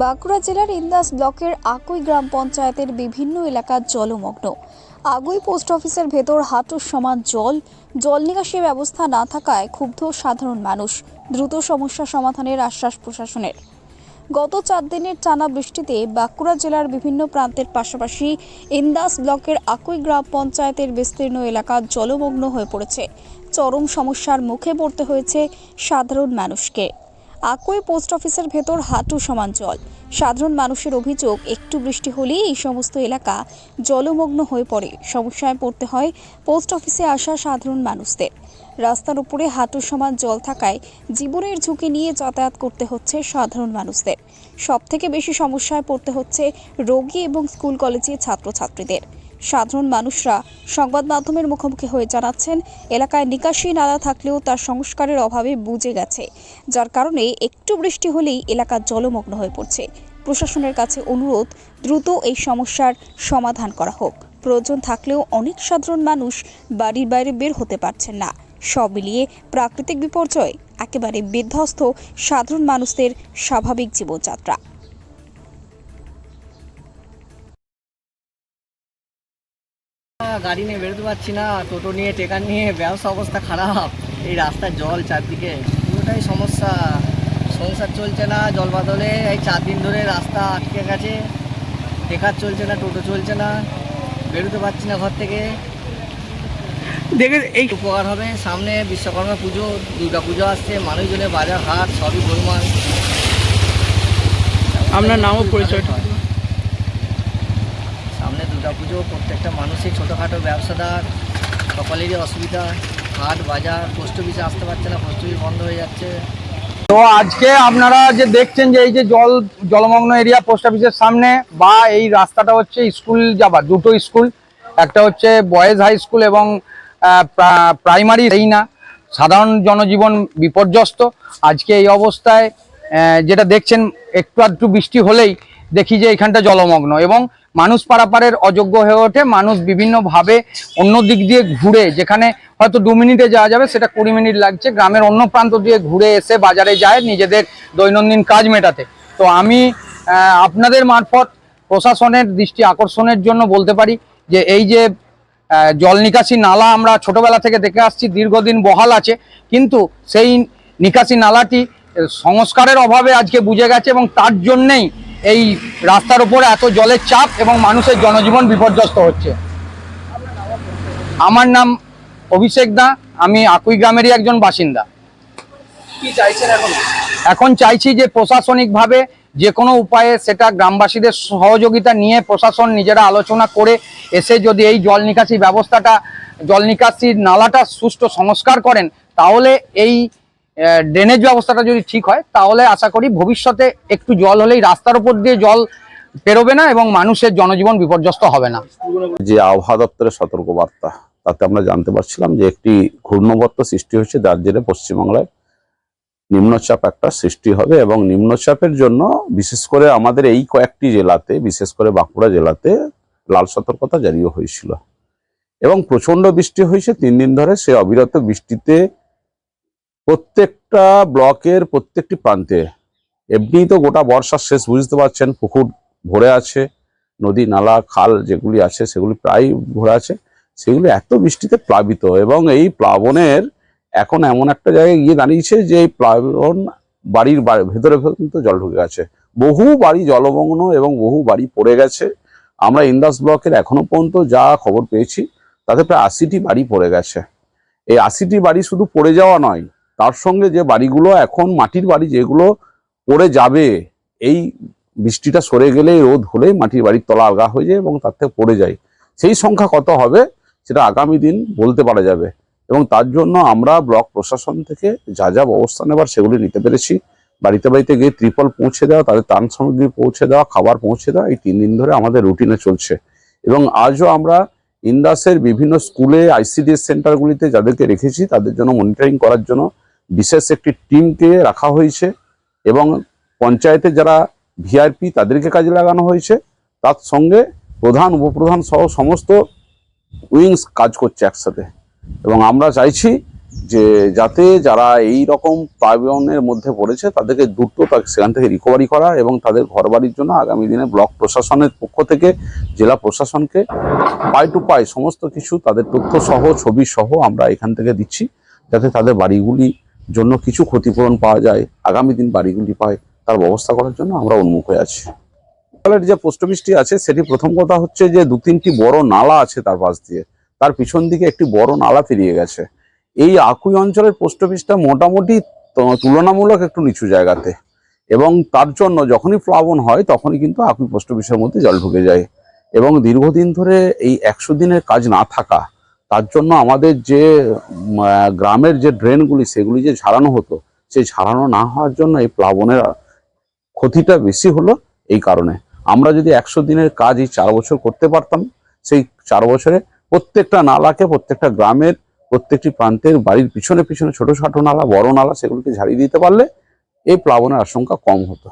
বাঁকুড়া জেলার ইন্দাস ব্লকের আকুই গ্রাম পঞ্চায়েতের বিভিন্ন এলাকা জলমগ্ন। আগুই পোস্ট অফিসের ভেতর হাঁটুর সমান জল জল নিকাশি ব্যবস্থা না থাকায় ক্ষুব্ধ সাধারণ মানুষ, দ্রুত সমস্যা সমাধানের আশ্বাস প্রশাসনের। গত চার দিনের টানা বৃষ্টিতে বাঁকুড়া জেলার বিভিন্ন প্রান্তের পাশাপাশি ইন্দাস ব্লকের আকুই গ্রাম পঞ্চায়েতের বিস্তীর্ণ এলাকা জলমগ্ন হয়ে পড়েছে। চরম সমস্যার মুখে পড়তে হয়েছে সাধারণ মানুষকে। আকুই পোস্ট অফিসের ভেতর হাঁটু সমান জল। সাধারণ মানুষের অভিযোগ, একটু বৃষ্টি হলেই এই সমস্ত এলাকা জলমগ্ন হয়ে পড়ে। সমস্যায় পড়তে হয় পোস্ট অফিসে আসা সাধারণ মানুষদের। রাস্তার উপরে হাঁটু সমান জল থাকায় জীবনের ঝুঁকি নিয়ে যাতায়াত করতে হচ্ছে সাধারণ মানুষদের। সব থেকে বেশি সমস্যায় পড়তে হচ্ছে রোগী এবং স্কুল কলেজের ছাত্রছাত্রীদের। সাধারণ মানুষরা সংবাদ মাধ্যমের মুখোমুখি হয়ে জানাচ্ছেন, এলাকায় নিকাশি নালা থাকলেও তার সংস্কারের অভাবে বুজে গেছে, যার কারণে একটু বৃষ্টি হলেই এলাকা জলমগ্ন হয়ে পড়ছে। প্রশাসনের কাছে অনুরোধ, দ্রুত এই সমস্যার সমাধান করা হোক। প্রয়োজন থাকলেও অনেক সাধারণ মানুষ বাড়ির বাইরে বের হতে পারছেন না। সব মিলিয়ে প্রাকৃতিক বিপর্যয়, একেবারে বিধ্বস্ত সাধারণ মানুষদের স্বাভাবিক জীবনযাত্রা। গাড়ি নিয়ে বেরোতে পারছি না টোটো নিয়ে টেকার নিয়ে ব্যবসা অবস্থা খারাপ। এই রাস্তার জল চারদিকে পুরোটাই সমস্যা। সংসার চলছে না জল বাদলে এই চার দিন ধরে রাস্তা আটকে গেছে। টেকার চলছে না টোটো চলছে না বেরোতে পারছি না ঘর থেকে। দেখে এই উপকার হবে সামনে বিশ্বকর্মা পুজো দুর্গা পুজো আসছে মানুষজনের বাজার হাট সবই গোলমাল। আপনার নাম পরিচয়। পরিচয়টা। পুজো প্রত্যেকটা মানুষই ছোটোখাটো ব্যবসাদার, সকলেরই অসুবিধা। হাট, বাজার, পোস্ট অফিসে আসতে পারছে না, পোস্ট অফিস বন্ধ হয়ে যাচ্ছে। তো আজকে আপনারা যে দেখছেন যে এই যে জল, জলমগ্ন এরিয়া পোস্ট অফিসের সামনে বা এই রাস্তাটা হচ্ছে স্কুল যাবার, দুটো স্কুল। একটা হচ্ছে বয়েজ হাই স্কুল এবং প্রাইমারি, এই না। সাধারণ জনজীবন বিপর্যস্ত। আজকে এই অবস্থায় যেটা দেখছেন, একটু আধটু বৃষ্টি হলেই দেখি যে এখানটা জলমগ্ন এবং মানুষ পারাপারের অযোগ্য হয়ে ওঠে। মানুষ বিভিন্নভাবে অন্য দিক দিয়ে ঘুরে, যেখানে হয়তো দু মিনিটে যাওয়া যাবে, সেটা কুড়ি মিনিট লাগছে। গ্রামের অন্য প্রান্ত দিয়ে ঘুরে এসে বাজারে যায় নিজেদের দৈনন্দিন কাজ মেটাতে। তো আমি আপনাদের মারফত প্রশাসনের দৃষ্টি আকর্ষণের জন্য বলতে পারি যে এই যে জল নিকাশি নালা আমরা ছোটবেলা থেকে দেখে আসছি, দীর্ঘদিন বহাল আছে। কিন্তু সেই নিকাশি নালাটি সংস্কারের অভাবে আজকে বুঝে গেছে এবং তার জন্যেই এই রাস্তার উপরে এত জলের চাপ এবং মানুষের জনজীবন বিপর্যস্ত হচ্ছে। আমার নাম অভিষেক দা আমি আকুই গ্রামেরই একজন বাসিন্দা। এখন চাইছি যে প্রশাসনিকভাবে যে কোনো উপায়ে সেটা গ্রামবাসীদের সহযোগিতা নিয়ে প্রশাসন নিজেরা আলোচনা করে এসে যদি এই জল নিকাশি ব্যবস্থাটা জল নিকাশির নালাটা সুষ্ঠু সংস্কার করেন তাহলে এই ড্রেনেজ ব্যবস্থাটা যদি ঠিক হয়, তাহলে আশা করি ভবিষ্যতে একটু জল হলেই রাস্তার উপর দিয়ে জল পেরোবে না এবং মানুষের জনজীবন বিপর্যস্ত হবে না। যে আবহাওয়া দপ্তরের সতর্কবার্তা, তাতে আমরা জানতে পারছিলাম যে একটি ঘূর্ণবর্ত সৃষ্টি হয়েছে যার পশ্চিমবাংলায় নিম্নচাপ একটা সৃষ্টি হবে এবং নিম্নচাপের জন্য বিশেষ করে আমাদের এই কয়েকটি জেলাতে, বিশেষ করে বাঁকুড়া জেলাতে লাল সতর্কতা জারিও হয়েছিল। এবং প্রচণ্ড বৃষ্টি হয়েছে, তিন দিন ধরে সে অবিরত বৃষ্টিতে প্রত্যেকটা ব্লকের প্রত্যেকটি প্রান্তে। এমনি তো গোটা বর্ষার শেষ, বুঝতে পারছেন, পুকুর ভরে আছে, নদী, নালা, খাল যেগুলি আছে, সেগুলি প্রায় ভরে আছে। সেগুলি এত বৃষ্টিতে প্লাবিত এবং এই প্লাবনের এখন এমন একটা জায়গায় গিয়ে দাঁড়িয়েছে যে এই প্লাবন বাড়ির ভেতরে পর্যন্ত জল ঢুকে গেছে। বহু বাড়ি জলমগ্ন এবং বহু বাড়ি পড়ে গেছে। আমরা ইন্দাস ব্লকের এখনও পর্যন্ত যা খবর পেয়েছি, তাতে প্রায় আশিটি বাড়ি পড়ে গেছে। এই আশিটি বাড়ি শুধু পড়ে যাওয়া নয় তার সঙ্গে যে বাড়িগুলো এখন মাটির বাড়ি যেগুলো পড়ে যাবে, এই বৃষ্টিটা সরে গেলেই রোদ হলেই মাটির বাড়ির তলা আলগা হয়ে যায় এবং তার থেকে পড়ে যায়। সেই সংখ্যা কত হবে সেটা আগামী দিন বলতে পারা যাবে এবং তার জন্য আমরা ব্লক প্রশাসন থেকে যা যা ব্যবস্থা নেবার সেগুলি নিতে পেরেছি। বাড়িতে বাড়িতে গিয়ে ত্রিপল পৌঁছে দেওয়া, তাদের ত্রাণ সামগ্রী পৌঁছে দেওয়া, খাবার পৌঁছে দেওয়া, এই তিন দিন ধরে আমাদের রুটিনে চলছে। এবং আজও আমরা ইন্দাসের বিভিন্ন স্কুলে, আইসিডিএস সেন্টারগুলিতে যাদেরকে রেখেছি তাদের জন্য মনিটরিং করার জন্য বিশেষ একটি টিমকে রাখা হয়েছে এবং পঞ্চায়েতে যারা ভিআরপি তাদেরকে কাজে লাগানো হয়েছে, তার সঙ্গে প্রধান, উপপ্রধান সহ সমস্ত উইংস কাজ করছে একসাথে। এবং আমরা চাইছি যে যাতে যারা এই রকম প্লাবনের মধ্যে পড়েছে, তাদেরকে দ্রুত সেখান থেকে রিকভারি করা এবং তাদের ঘরবাড়ির জন্য আগামী দিনে ব্লক প্রশাসনের পক্ষ থেকে, জেলা প্রশাসনকে পাই টু পাই সমস্ত কিছু তাদের তথ্য সহ, ছবি সহ আমরা এখান থেকে দিচ্ছি, যাতে তাদের বাড়িগুলি জন্য কিছু ক্ষতিপূরণ পাওয়া যায়, আগামী দিন বাড়িগুলি পায়, তার ব্যবস্থা করার জন্য আমরা উন্মুখ হয়ে আছি। তাহলে যে পোস্ট অফিসটি আছে, সেটি প্রথম কথা হচ্ছে যে দু তিনটি বড় নালা আছে তার পাশ দিয়ে। তার পিছন দিকে একটি বড় নালা পেরিয়ে গেছে। এই আকুই অঞ্চলের পোস্ট অফিসটা মোটামুটি তুলনামূলক একটু নিচু জায়গাতে। এবং তার জন্য যখনই প্লাবন হয়, তখনই কিন্তু আকুই পোস্ট অফিসের মধ্যে জল ঢুকে যায়। এবং দীর্ঘদিন ধরে এই একশো দিনের কাজ না থাকা তার জন্য আমাদের যে গ্রামের যে ড্রেনগুলি, সেগুলি যে ঝাড়ানো হতো, সেই ঝাড়ানো না হওয়ার জন্য এই প্লাবনের ক্ষতিটা বেশি হলো এই কারণে। আমরা যদি একশো দিনের কাজ এই চার বছর করতে পারতাম, সেই চার বছরে প্রত্যেকটা নালাকে, প্রত্যেকটা গ্রামের, প্রত্যেকটি প্রান্তের বাড়ির পিছনে পিছনে ছোটো ছোটো নালা, বড় নালা, সেগুলিকে ঝাড়িয়ে দিতে পারলে এই প্লাবনের আশঙ্কা কম হতো।